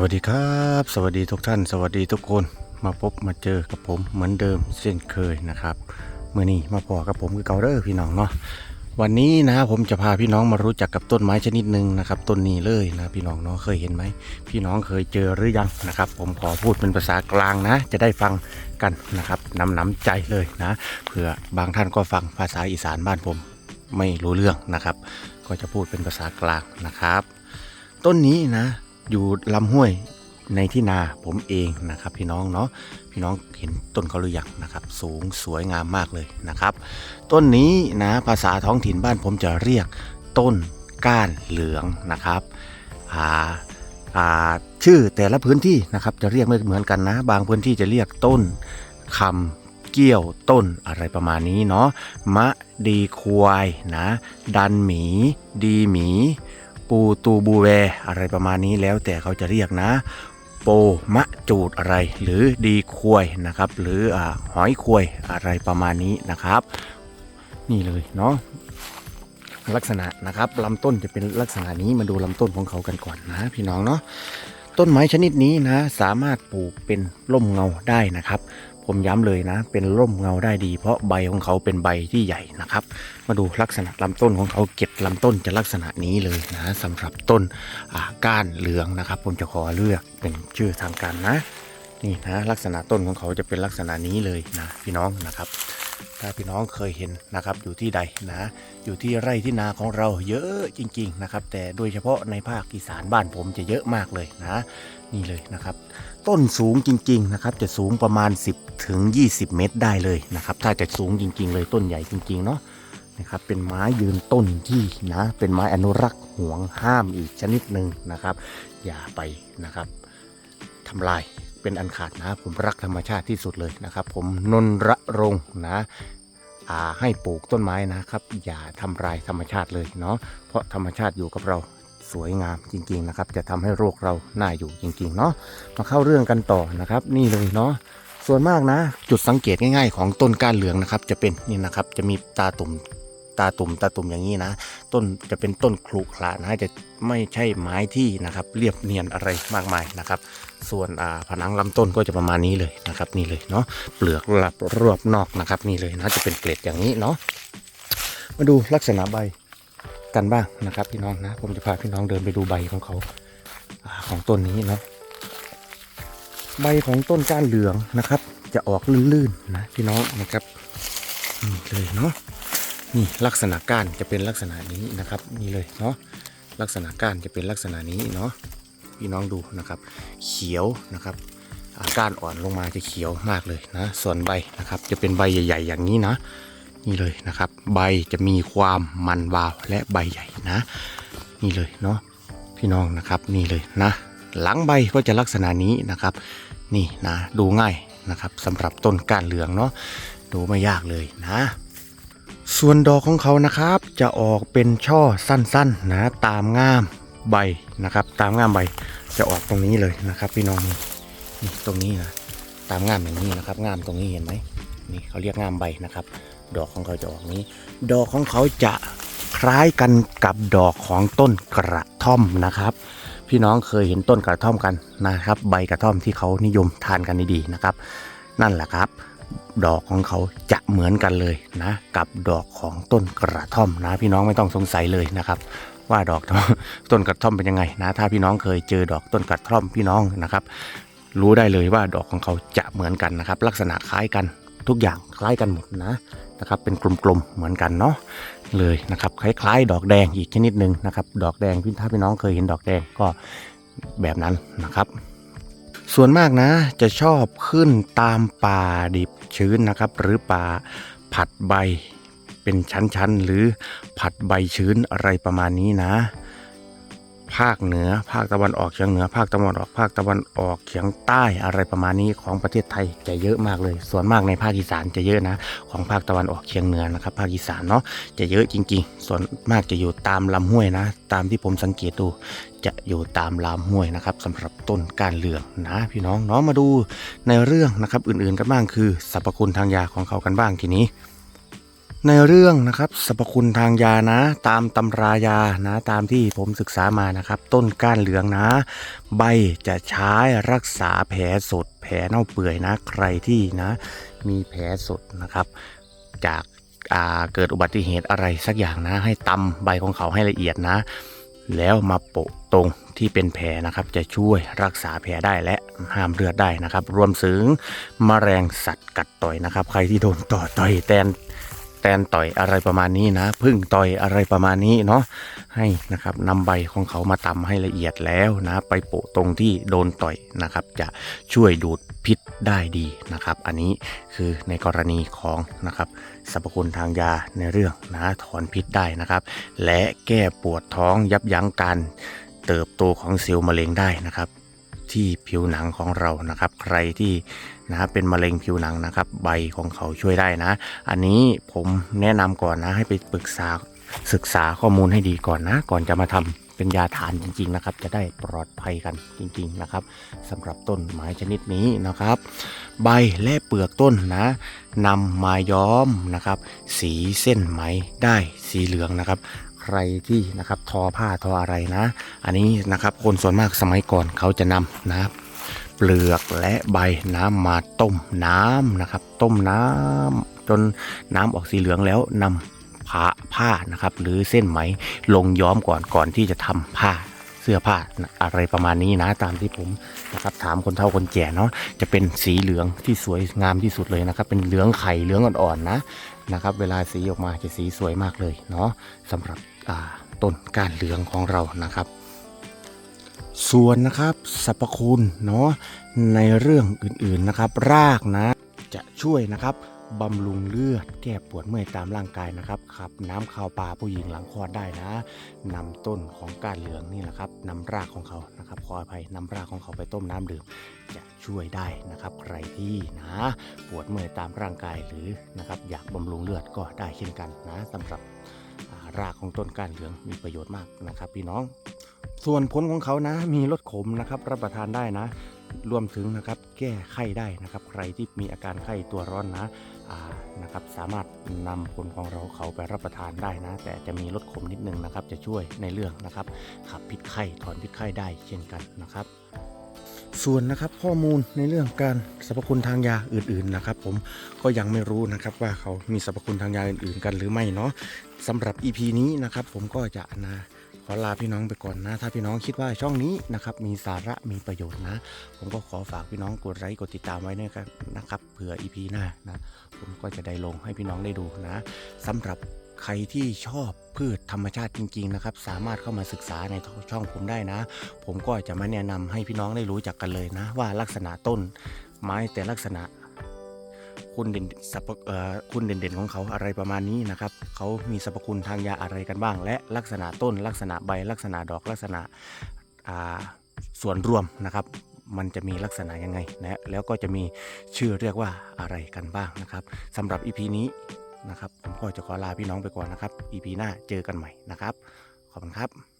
วัสดีครับ สวัสดีทุกท่าน สวัสดีทุกคนมาพบมาเจอกับผมเหมือนเดิมเช่นเคยนะครับเมื่อนี้มาพอกับผมคือเกาเดอร์พี่น้องเนาะวันนี้นะผมจะพาพี่น้องมารู้จักกับต้นไม้ชนิดหนึ่งนะครับต้นนี้เลยนะพี่น้องเนาะเคยเห็นไหมพี่น้องเคยเจอหรือยังนะครับ ผมขอพูดเป็นภาษากลางนะ จะได้ฟังกันนะครับน้ำน้ำใจเลยนะเผื่อบางท่านก็ฟังภาษาอีสานบ้านผมไม่รู้เรื่องนะครับ ก็จะพูดเป็นภาษากลางนะครับ ต้นนี้นะ อยู่ลำห้วยในที่นาผมเองนะครับ พี่น้องเนาะพี่น้องเห็นต้นเขาหรือยังนะครับ สูงสวยงามมากเลยนะครับ ต้นนี้นะภาษาท้องถิ่นบ้านผมจะเรียกต้นก้านเหลืองนะครับอ่าอ่าชื่อแต่ละพื้นที่นะครับจะเรียกไม่เหมือนกันนะ บางพื้นที่จะเรียกต้นคำเกี้ยวต้นอะไรประมาณนี้เนาะมะดีควายนะ ดันหมี ดีหมี ปูตูบูแว อะไรประมาณนี้แล้วแต่เขาจะเรียกนะ โปมะจูดอะไร หรือดีควยนะครับ หรืออหอยควยอะไรประมาณนี้นะครับ นี่เลยเนาะลักษณะนะครับลำต้นจะเป็นลักษณะนี้มาดูลำต้นของเขากันก่อนนะ พี่น้องเนาะต้นไม้ชนิดนี้นะ สามารถปลูกเป็นร่มเงาได้นะครับ ผมย้ำเลยนะ เป็นร่มเงาได้ดี เพราะใบของเขาเป็นใบที่ใหญ่นะครับ มาดูลักษณะลำต้นของเขาเก็ดลำต้นจะลักษณะนี้เลยนะสำหรับต้นก้านเหลืองนะครับ ผมจะขอเลือกเป็นชื่อทางการนะนี่นะลักษณะต้นของเขาจะเป็นลักษณะนี้เลยนะพี่น้องนะครับ ถ้าพี่น้องเคยเห็นนะครับอยู่ที่ใดนะอยู่ที่ไร่ที่นาของเราเยอะจริง ๆนะครับ แต่โดยเฉพาะในภาคอีสานบ้านผมจะเยอะมากเลยนะนี่เลยนะครับ ต้นสูงจริง ๆนะครับ จะสูงประมาณ 10ถึง20 เมตรได้เลยนะครับ ถ้าจะสูงจริง ๆ เลยต้นใหญ่จริง ๆ เนาะนะครับเป็นไม้ยืนต้นที่นะเป็นไม้อนุรักษ์ห่วงห้ามอีกชนิดหนึ่งนะครับ อย่าไปนะครับทำลาย เป็นอันขาดนะผมรักธรรมชาติที่สุดเลยนะครับ ผมนนระรงนะให้ปลูกต้นไม้นะครับ อย่าทำลายธรรมชาติเลยเนาะเพราะธรรมชาติอยู่กับเราสวยงามจริงๆนะครับ จะทำให้โรคเราน่าอยู่จริงๆเนาะมาเข้าเรื่องกันต่อนะครับ นี่เลยเนาะส่วนมากนะ จุดสังเกตง่าย ๆ ของต้นก้านเหลืองนะครับ จะเป็นนี่นะครับจะมีตาตุ่มตาตุ่มตาตุ่มอย่างนี้นะ ต้นจะเป็นต้นครุขระนะจะไม่ใช่ไม้ที่นะครับ เรียบเนียนอะไรมากมายนะครับ ส่วนผนังลำต้นก็จะประมาณนี้เลยนะครับ นี่เลยเนาะเปลือกลับรอบนอกนะครับ นี่เลยนะจะเป็นเกล็ดอย่างนี้เนาะมาดูลักษณะใบกันบ้างนะครับพี่น้องนะ ผมจะพาพี่น้องเดินไปดูใบของเขาอาของต้นนี้เนาะใบของต้นก้านเหลืองนะครับ จะออกลื่นๆนะพี่น้องนะครับนี่เลยเนาะนี่ลักษณะก้านจะเป็นลักษณะนี้นะครับ นี่เลยเนาะลักษณะก้านจะเป็นลักษณะนี้เนาะ พี่น้องดูนะครับ เขียวนะครับอาก้านอ่อนลงมาจะเขียวมากเลยนะ ส่วนใบนะครับ จะเป็นใบใหญ่ ๆ อย่างนี้นะ นี่เลยนะครับ ใบจะมีความมันวาวและใบใหญ่นะ นี่เลยเนาะพี่น้องนะครับนี่เลยนะ หลังใบก็จะลักษณะนี้นะครับ นี่นะดูง่ายนะครับสำหรับต้นก้านเหลืองเนาะดูไม่ยากเลยนะ ส่วนดอกของเขานะครับจะออกเป็นช่อสั้นๆนะตามง่าม ใบนะครับ ตามง่ามใบจะออกตรงนี้เลยนะครับ พี่น้องนี่ตรงนี้นะตามง่ามอย่างนี้นะครับง่ามตรงนี้เห็นไหมนี่เขาเรียกง่ามใบนะครับ ดอกของเขาจะออกนี้ ดอกของเขาจะคล้ายกันกับดอกของต้นกระท่อมนะครับ พี่น้องเคยเห็นต้นกระท่อมกันนะครับ ใบกระท่อมที่เขานิยมทานกันดีๆนะครับ นั่นแหละครับ ดอกของเขาจะเหมือนกันเลยนะ กับดอกของต้นกระท่อมนะ พี่น้องไม่ต้องสงสัยเลยนะครับ ว่าดอกต้นกระท่อมเป็นยังไงนะถ้าพี่น้องเคยเจอดอกต้นกระท่อมพี่น้องนะครับ รู้ได้เลยว่าดอกของเขาจะเหมือนกันนะครับ ลักษณะคล้ายกันทุกอย่างคล้ายกันหมดนะนะครับ เป็นกลมๆเหมือนกันเนาะเลยนะครับ คล้าย ๆ ดอกแดงอีกชนิดหนึ่งนะครับ ดอกแดงพี่ถ้าพี่น้องเคยเห็นดอกแดงก็แบบนั้นนะครับ ส่วนมากนะจะชอบขึ้นตามป่าดิบชื้นนะครับ หรือป่าผัดใบ เป็นชั้นๆ หรือผัดใบชื้นอะไรประมาณนี้นะ ภาคเหนือภาคตะวันออกเฉียงเหนือ ภาคตะวันออกภาคตะวันออกเฉียงใต้อะไรประมาณนี้ของประเทศไทยจะเยอะมากเลย ส่วนมากในภาคอีสานจะเยอะนะ ของภาคตะวันออกเฉียงเหนือนะครับ ภาคอีสานเนาะจะเยอะจริง ๆ ส่วนมากจะอยู่ตามลำห้วยนะ ตามที่ผมสังเกตดูจะอยู่ตามลำห้วยนะครับสำหรับต้นก้านเหลืองนะพี่น้องเนาะมาดูในเรื่องนะครับอื่นๆกันบ้างคือสรรพคุณทางยาของเขากันบ้างทีนี้ ในเรื่องนะครับสรรพคุณทางยานะ ตามตำรายานะตามที่ผมศึกษามานะครับ ต้นก้านเหลืองนะ ใบจะใช้รักษาแผลสด แผลเน่าเปื่อยนะ ใครที่นะ มีแผลสดนะครับ จากอ่าเกิดอุบัติเหตุอะไรสักอย่างนะ ให้ตำใบของเขาให้ละเอียดนะ แล้วมาโปะตรงที่เป็นแผลนะครับ จะช่วยรักษาแผลได้และห้ามเลือดได้นะครับ รวมถึงแมลงสัตว์กัดต่อยนะครับ ใครที่โดนต่อต่อยแตน แตนต่อยอะไรประมาณนี้นะพึ่งต่อยอะไรประมาณนี้เนาะให้นะครับนำใบของเขามาตำให้ละเอียดแล้วนะไปโปะตรงที่โดนต่อยนะครับ จะช่วยดูดพิษได้ดีนะครับ อันนี้คือในกรณีของนะครับสรรพคุณทางยาในเรื่องนะถอนพิษได้นะครับ และแก้ปวดท้องยับยั้งการเติบโตของเซลล์มะเร็งได้นะครับ ที่ผิวหนังของเรานะครับ ใครที่ นะเป็นมะเร็งผิวหนังนะครับ ใบของเขาช่วยได้นะ อันนี้ผมแนะนำก่อนนะให้ไปปรึกษาศึกษาข้อมูลให้ดีก่อนนะ ก่อนจะมาทำเป็นยาทานจริง ๆนะครับ จะได้ปลอดภัยกันจริง ๆนะครับสำหรับต้นไม้ชนิดนี้นะครับ ใบและเปลือกต้นนะนำมาย้อมนะครับ สีเส้นไหมได้สีเหลืองนะครับใครที่นะครับทอผ้าทออะไรนะ อันนี้นะครับคนส่วนมากสมัยก่อนเขาจะนำนะ เปลือกและใบน้ำมาต้มน้ำนะครับ ต้มน้ำจนน้ำออกสีเหลืองแล้วนำผ้าผ้านะครับ หรือเส้นไหมลงย้อมก่อนก่อนที่จะทำผ้าเสื้อผ้าอะไรประมาณนี้นะตามที่ผมนะครับถามคนเฒ่าคนแก่เนาะจะเป็นสีเหลืองที่สวยงามที่สุดเลยนะครับ เป็นเหลืองไข่เหลืองอ่อนๆนะนะครับ เวลาสีออกมาจะสีสวยมากเลยเนาะสำหรับต้นก้านเหลืองของเรานะครับ ส่วนนะครับสรรพคุณเนาะในเรื่องอื่นๆนะครับ รากนะจะช่วยนะครับบำรุงเลือดแก้ปวดเมื่อยตามร่างกายนะครับขับน้ำข่าวปลาผู้หญิงหลังคลอดได้นะนำต้นของก้านเหลืองนี่แหละครับนำรากของเขานะครับขออภัยนำรากของเขาไปต้มน้ำดื่มจะช่วยได้นะครับ ใครที่นะปวดเมื่อยตามร่างกายหรือนะครับอยากบำรุงเลือดก็ได้เช่นกันนะสำหรับรากของต้นก้านเหลืองมีประโยชน์มากนะครับ พี่น้อง ส่วนผลของเขานะมีลดขมนะครับรับประทานได้นะ รวมถึงนะครับแก้ไข้ได้นะครับ ใครที่มีอาการไข้ตัวร้อนนะนะครับสามารถนำผลของเราเขาไปรับประทานได้นะ แต่จะมีลดขมนิดนึงนะครับ จะช่วยในเรื่องนะครับขับพิษไข้ถอนพิษไข้ได้เช่นกันนะครับส่วนนะครับข้อมูลในเรื่องการสรรพคุณทางยาอื่นๆนะครับ ผมก็ยังไม่รู้นะครับว่าเขามีสรรพคุณทางยาอื่นๆกันหรือไม่เนาะสำหรับ EP นี้นะครับ ผมก็จะนะ ขอลาพี่น้องไปก่อนนะ ถ้าพี่น้องคิดว่าช่องนี้นะครับมีสาระมีประโยชน์นะ ผมก็ขอฝากพี่น้องกดไลค์กดติดตามไว้นะครับนะครับเผื่อ EP หน้านะผมก็จะได้ลงให้พี่น้องได้ดูนะสำหรับใครที่ชอบพืชธรรมชาติจริงๆนะครับ สามารถเข้ามาศึกษาในช่องผมได้นะ ผมก็จะมาแนะนำให้พี่น้องได้รู้จักกันเลยนะ ว่าลักษณะต้นไม้แต่ลักษณะ คุณเด่นสรรพเอ่อคุณเด่นๆของเขาอะไรประมาณนี้นะครับเขามีสรรพคุณทางยาอะไรกันบ้าง และลักษณะต้นลักษณะใบลักษณะดอกลักษณะส่วนรวมนะครับมันจะมีลักษณะยังไงนะแล้วก็จะมีชื่อเรียกว่าอะไรกันบ้างนะครับสำหรับ EP นี้นะครับผมก็จะขอลาพี่น้องไปก่อนนะครับ EP หน้าเจอกันใหม่นะครับ ขอบคุณครับ